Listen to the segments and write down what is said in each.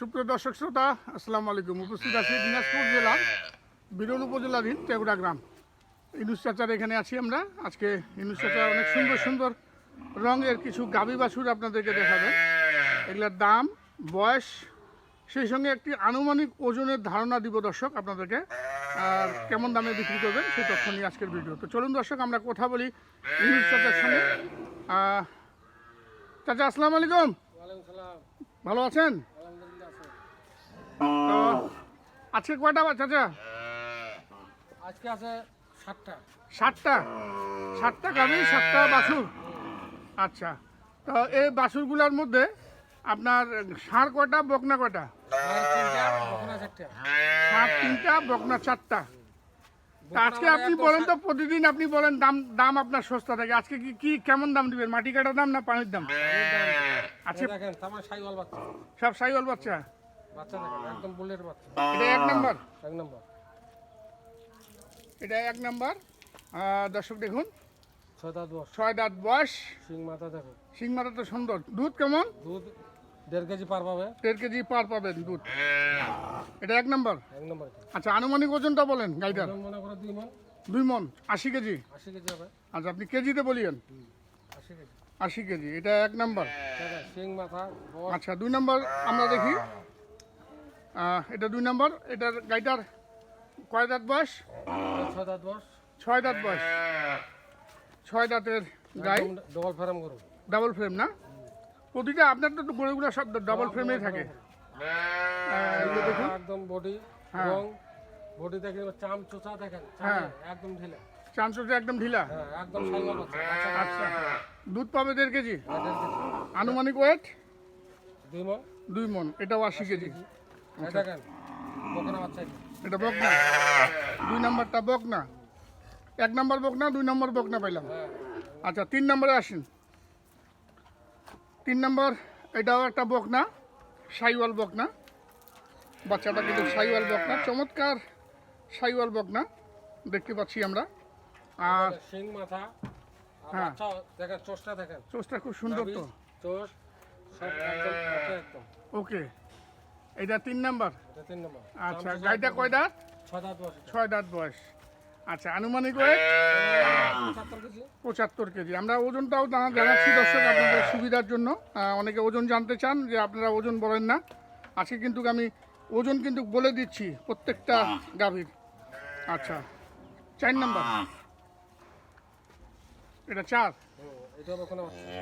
সুপ্রিয় দর্শক শ্রোতা আসসালামু আলাইকুম। উপস্থিত আছি দিনাজপুর জেলার বিরল উপজেলাধীন টেগুড়া গ্রাম। ইনুস চাচার এখানে আছি আমরা। আজকে ইনুস চাচার অনেক সুন্দর সুন্দর রঙের কিছু গাবি বাছুর আপনাদেরকে দেখাবেন। এগুলোর দাম বয়স সেই সঙ্গে একটি আনুমানিক ওজনের ধারণা দিব দর্শক আপনাদেরকে। আর কেমন দামে বিক্রি করবেন সেই তথ্য নিয়ে আজকের ভিডিও। তো চলুন দর্শক আমরা কথা বলি ইনুস চাচার সঙ্গে। চাচা আসসালামু আলাইকুম। ভালো আছেন? আজকে কয়টা চাচা? আজকে আছে সাতটা। ষাটটা ষাটটা গাভী সাতটা বাছুর। আচ্ছা তো এই বাছুরগুলোর মধ্যে আপনার ষাঁড় কয়টা বকনা কয়টা? আর তিনটা বকনা চারটা। ষাঁড় তিনটা বকনা চারটা আজকে আপনি বলেন তো প্রতিদিন আপনি বলেন দাম দাম আপনার সস্তা থাকে। আজকে কি কি কেমন দাম দিবেন? মাটি কাটার দাম না পানির দাম? আচ্ছা। সব সাইওয়াল বাচ্চা? বাচ্চা দেখেন একদম বুলের বাচ্চা। এটা এক নম্বর? এক নম্বর। এটা এক নম্বর। দর্শক দেখুন। ছয় দাঁত বস ছয় দাঁত বয়স। শিং মাথা দেখো। শিং মাথা তো সুন্দর। দুধ কেমন? দুধ দেড় কেজি পার পাবে। দেড় কেজি পার পাবেন দুধ। এটা এক নম্বর? এক নম্বর আচ্ছা আনুমানিক ওজনটা বলেন গাইটার মনে করো দুই মন। দুই মন আশি কেজি। আশি কেজি হবে। আচ্ছা আপনি কেজিতে বলিয়েন। আশি কেজি। আশি কেজি এটা এক নম্বর। শিং মাথা আচ্ছা দুই নম্বর আমরা দেখি। এটা দুই নম্বর এটার গাইটার কয় দাঁত বয়স? ছয় দাঁত বস ছয় দাঁত বয়স। ছয় দাঁতের গাই। ডবল ফ্রেম ডাবল ফ্রেম না? প্রতিটা আপনার তো গরুগুলো সব ডাবল ফ্রেমেই থাকে। একদম বডি হ্যাঁ। রং বডি দেখেন চাম চোচা দেখেন হ্যাঁ। একদম ঢিলা। চামচটা একদম ঢিলা? হ্যাঁ একদম আচ্ছা। দুধ পাবে হ্যাঁ, দেড় কেজি। আনুমানিক ওয়েট দুই মন। দুই মন এটাও আশি কেজি। বাচ্চা এটা। এটা বকনা। দুই নাম্বারটা বকনা। এক নাম্বার বকনা দুই নম্বর বকনা পাইলাম। হ্যাঁ। আচ্ছা তিন নম্বরে আসেন। তিন নম্বর এটাও একটা বকনা সাইওয়াল বকনা। বাচ্চাটা কিন্তু সাইওয়াল বকনা চমৎকার সাইওয়াল বকনা। দেখতে পাচ্ছি আমরা। আর মাথা হ্যাঁ। বাচ্চা দেখেন চোষটা দেখেন। চোষটা খুব সুন্দর তো। চোষ ওকে। এটা তিন নাম্বার? আচ্ছা গাড়িটা কয় দাঁত? ছয় দাঁত বয়স আচ্ছা আনুমানিক ওয়েট? পঁচাত্তর কেজি। আমরা ওজনটাও জানা- জানাচ্ছি দর্শক আপনাদের সুবিধার জন্য। অনেকে ওজন জানতে চান যে আপনারা ওজন বলেন না। আজকে কিন্তু আমি ওজন কিন্তু বলে দিচ্ছি প্রত্যেকটা গাভীর। আচ্ছা চার নাম্বার। এটা চার?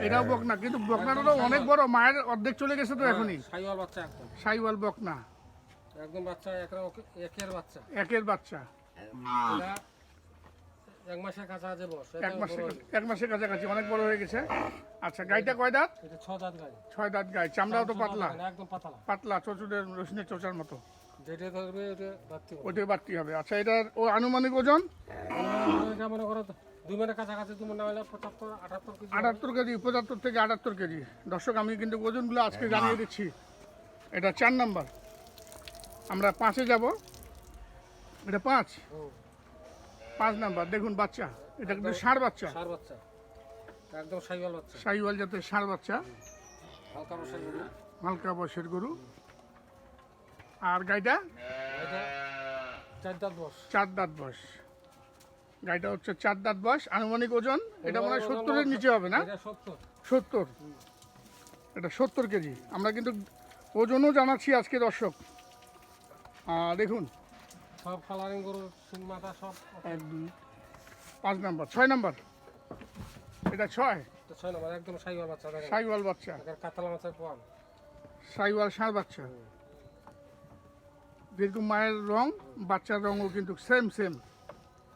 এটাও বকনা কিন্তু বকনাটা তো অনেক বড় মায়ের অর্ধেক চলে গেছে তো এখনই। সাইওয়াল বাচ্চা একদম। সাইওয়াল বকনা। একদম বাচ্চা একের একের বাচ্চা। একের বাচ্চা। এক মাসের কাছে আছে এক মাসের এক মাসের কাছাকাছি অনেক বড় হয়ে গেছে। আচ্ছা গাইটা কয় দাঁত? এটা ছ দাঁত ছয় দাঁত গাই চামড়াও তো পাতলা। একদম পাতলা। পাতলা চচুরের রসুনের চোচার মতো। যেটা ধরবে এটা বাড়তি হবে। আচ্ছা এটার ও আনুমানিক ওজন? মনে করো দুই মিনিটের কাছাকাছি তুমি না হলে পঁচাত্তর আটাত্তর কেজি আটাত্তর কেজি পঁচাত্তর থেকে আটাত্তর কেজি। দর্শক আমি কিন্তু ওজনগুলো আজকে জানিয়ে দিচ্ছি। এটা চার নাম্বার। আমরা পাঁচে যাব। এটা পাঁচ? পাঁচ নাম্বার। দেখুন বাচ্চা। এটা কিন্তু ষাঁড় বাচ্চা। ষাঁড় বাচ্চা। একদম সাইওয়াল বাচ্চা। সাইওয়াল জাতের ষাঁড় বাচ্চা। হালকা বসার গরু। হালকা বয়সের গরু। আর গাইটা এটা চার দাঁত বস চার দাঁত বয়স। গাইটা হচ্ছে চার দাঁত বয়স আনুমানিক ওজন এটা মনে হয় সত্তরের নিচে হবে না? সত্তর। এটা সত্তর কেজি। আমরা কিন্তু ওজনও জানাচ্ছি আজকে দর্শক। দেখুন। সব কালারিং গরু মাথা সব এক দুই পাঁচ নাম্বার ছয় নাম্বার। এটা ছয়? ছয় নম্বর একদম সাইওয়াল বাচ্চা সাইওয়াল বাচ্চা। কাতলা মাছের পোয়াল। সাইওয়াল ষাঁড় বাচ্চা। যেরকম মায়ের রং বাচ্চার রঙও কিন্তু সেম সেম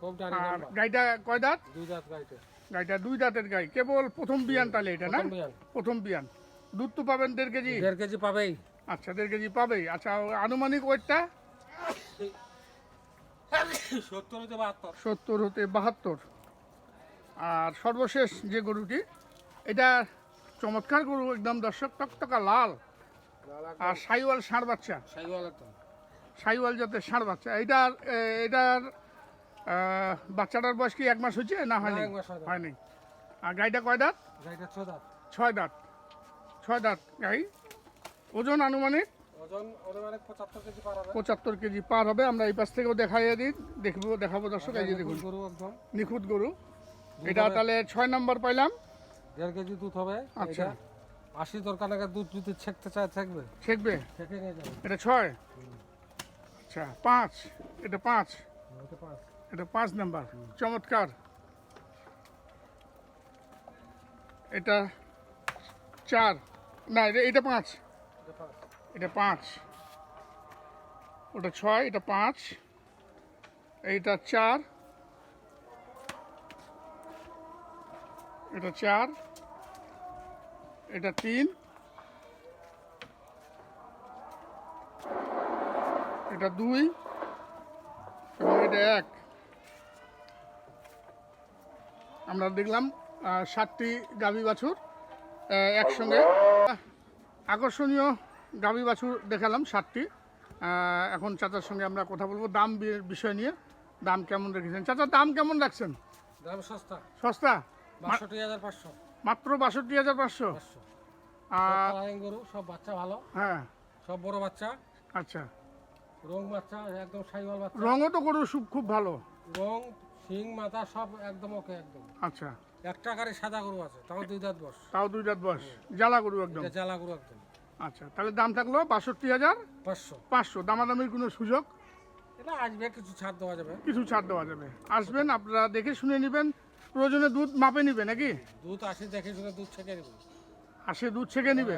খুব আর গাইটা কয় দাঁত? দুই দাঁত গাড়িতে গাইটা দুই দাঁতের গাই। কেবল প্রথম বিয়ান তাহলে এটা না? প্রথম বিয়ান। দুধ তো পাবেন দেড় কেজি? দেড় কেজি পাবেই। আচ্ছা দেড় কেজি পাবেই। আচ্ছা আনুমানিক ওয়েটটা? সত্তর হতে বাহাত্তর। সত্তর হতে বাহাত্তর। আর সর্বশেষ যে গরুটি এটা চমৎকার গরু একদম দর্শক টকটকা লাল। আর সাইওয়াল ষাঁড় বাচ্চা। সাইওয়াল সাইওয়াল জাতের ষাঁড় বাচ্চা। এটার এটার বাচ্চাটার বয়স কি এক মাস হয়েছে? না হয়নি? হয়নি। আর গাইটা কয় দাঁত? ছয় দাঁত। ছয় দাঁত গাই। ওজন আনুমানিক? পঁচাত্তর কেজি পার হবে। আমরা এই পাশ থেকেও দেখাইয়ে দিই। দেখব দেখাবো দর্শক এই যে দেখুন। নিখুঁত গরু। এটা তাহলে ছয় নম্বর পাইলাম। দেড় কেজি দুধ হবে। আচ্ছা। আশি দরকার নাগাদ দুধ যদি ছেঁকতে চায় থাকবে ছেকবে? ছেঁকে নিয়ে যাবে। এটা ছয়? আচ্ছা পাঁচ। এটা পাঁচ? পাঁচ। এটা পাঁচ নাম্বার, চমৎকার। এটা চার, না, এটা এটা পাঁচ। এটা পাঁচ। ওটা ছয়, এটা পাঁচ। এইটা চার। এটা চার। এটা তিন। এটা দুই। এবং এটা এক। আমরা দেখলাম সাতটি গাভী বাছুর একসঙ্গে। আকর্ষণীয় গাভী বাছুর দেখালাম সাতটি। এখন চাচার সঙ্গে আমরা কথা বলব দাম বিষয় নিয়ে। দাম কেমন রেখেছেন? চাচা দাম কেমন রাখছেন? দাম সস্তা। সস্তা? বাষট্টি হাজার পাঁচশো। মাত্র বাষট্টি হাজার পাঁচশো? কালারিং গরু সব বাচ্চা ভালো। হ্যাঁ। সব বড় বাচ্চা। আচ্ছা। রং বাচ্চা একদম সাইওয়াল বাচ্চা। রঙও তো খুব খুব ভালো। রং শিং মাথা সব একদম ওকে একদম। আচ্ছা। একটা গাড়ি সাদা গরু আছে তাও দুই দাঁত বস। তাও দুই রাত বয়স জ্বালা গরু একদম। এটা জ্বালা গরু একদম। আচ্ছা তাহলে দাম থাকল বাষট্টি হাজার পাঁচশো। পাঁচশো। দামাদামির কোনো সুযোগ? এটা আসবে কিছু ছাড় দেওয়া যাবে। কিছু ছাড় দেওয়া যাবে। আসবেন আপনারা দেখে শুনে নেবেন প্রয়োজনে দুধ মাপে নিবে নাকি? দুধ আসে দেখে শুনে দুধ ছেঁকে নেবে আসে দুধ ছেঁকে নিবে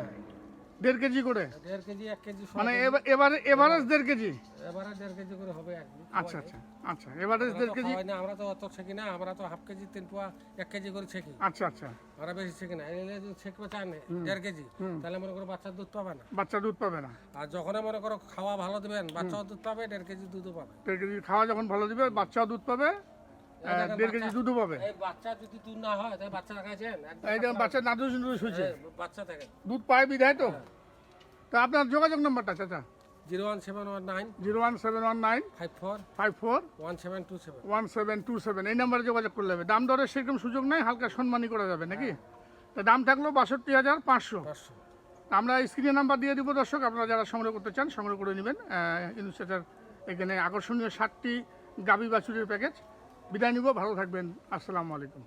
দেড় কেজি করে? দেড় কেজি এক কেজি মানে এবারে এভারেজ দেড় কেজি? এবারে দেড় কেজি করে হবে একদিন আচ্ছা আচ্ছা আচ্ছা এভারেজ দেড় কেজি না আমরা তো অত ছেঁকি না আমরা তো হাফ কেজি তিন পোয়া এক কেজি করে ছেঁকি। আচ্ছা আচ্ছা। আমরা বেশি ছেঁকি না এলে যদি ছেঁকবে চান দেড় কেজি। তাহলে মনে করো বাচ্চার দুধ পাবে না। বাচ্চা দুধ পাবে না। আর যখন মনে করো খাওয়া ভালো দেবেন বাচ্চাও দুধ পাবে দেড় কেজি দুধও পাবে। দেড় কেজি খাওয়া যখন ভালো দিবে বাচ্চাও দুধ পাবে দেড় কেজি দুধও পাবে। বাচ্চা যদি দুধ না হয় বাচ্চা বাচ্চা। হয়েছে বাচ্চা দুধ পায় বিধায় তো? তো আপনার যোগাযোগ নাম্বারটা চাচা? Zero one seven one nine. Zero one seven one nine. Five four. Five four. One seven two seven. One seven two seven. এই নাম্বারে যোগাযোগ করলে হবে। দাম দরের সেরকম সুযোগ নেই হালকা সম্মানই করা যাবে নাকি? তা দাম থাকল বাষট্টি হাজার পাঁচশো। আমরা স্ক্রিনে নাম্বার দিয়ে দিব দর্শক। আপনারা যারা সংগ্রহ করতে চান সংগ্রহ করে নেবেন। ইনস্টাচার এখানে আকর্ষণীয় সাতটি গাবি বাছুরের প্যাকেজ। বিদায় নিব ভালো থাকবেন। আসসালামু আলাইকুম।